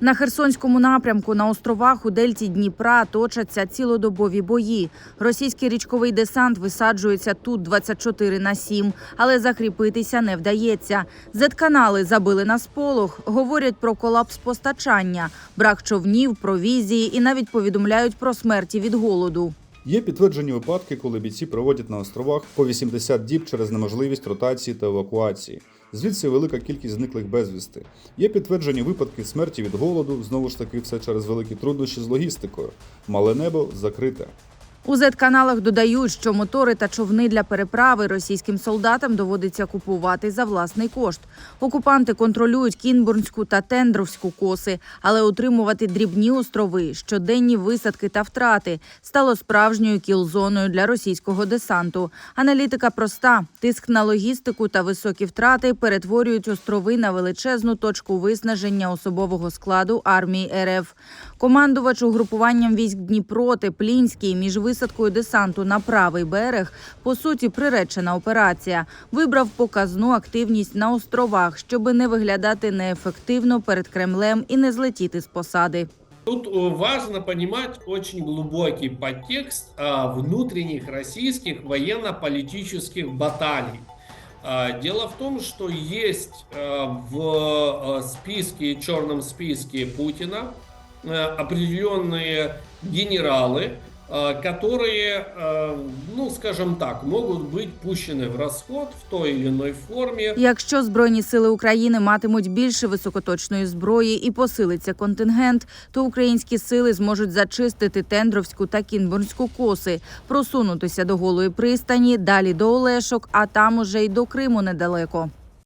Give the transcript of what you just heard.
На Херсонському напрямку на островах у дельті Дніпра точаться цілодобові бої. Російський річковий десант висаджується тут 24 на 7, але закріпитися не вдається. Зетканали забили на сполох, говорять про колапс постачання, брак човнів, провізії і навіть повідомляють про смерті від голоду. Є підтверджені випадки, коли бійці проводять на островах по 80 діб через неможливість ротації та евакуації. Звідси велика кількість зниклих безвісти. Є підтверджені випадки смерті від голоду, знову ж таки, все через великі труднощі з логістикою. Мале небо закрите. У зетканалах додають, що мотори та човни для переправи російським солдатам доводиться купувати за власний кошт. Окупанти контролюють Кінбурнську та Тендровську коси, але утримувати дрібні острови, щоденні висадки та втрати стало справжньою кіл-зоною для російського десанту. Аналітика проста: тиск на логістику та високі втрати перетворюють острови на величезну точку виснаження особового складу армії РФ. Командувач угрупуванням військ Дніпро Теплінський між висадкою десанту на правий берег по суті приречена операція. Вибрав показну активність на островах, щоби не виглядати неефективно перед Кремлем і не злетіти з посади. Тут э, важно понимать очень глубокий подтекст а, внутренних российских военно-политических баталий. А, Дело в том, что есть а, в а, списке, черном списке Путина а, определенные генералы, а, которые, а, ну, скажем так, могут быть пущены в расход в той или иной форме. Якщо збройні сили України матимуть більше високоточної зброї і посилиться контингент, то українські сили зможуть зачистити Тендровську та Кінбурнську коси, просунутися до голої пристані, далі до Олешок, а там уже й до Криму недалеко.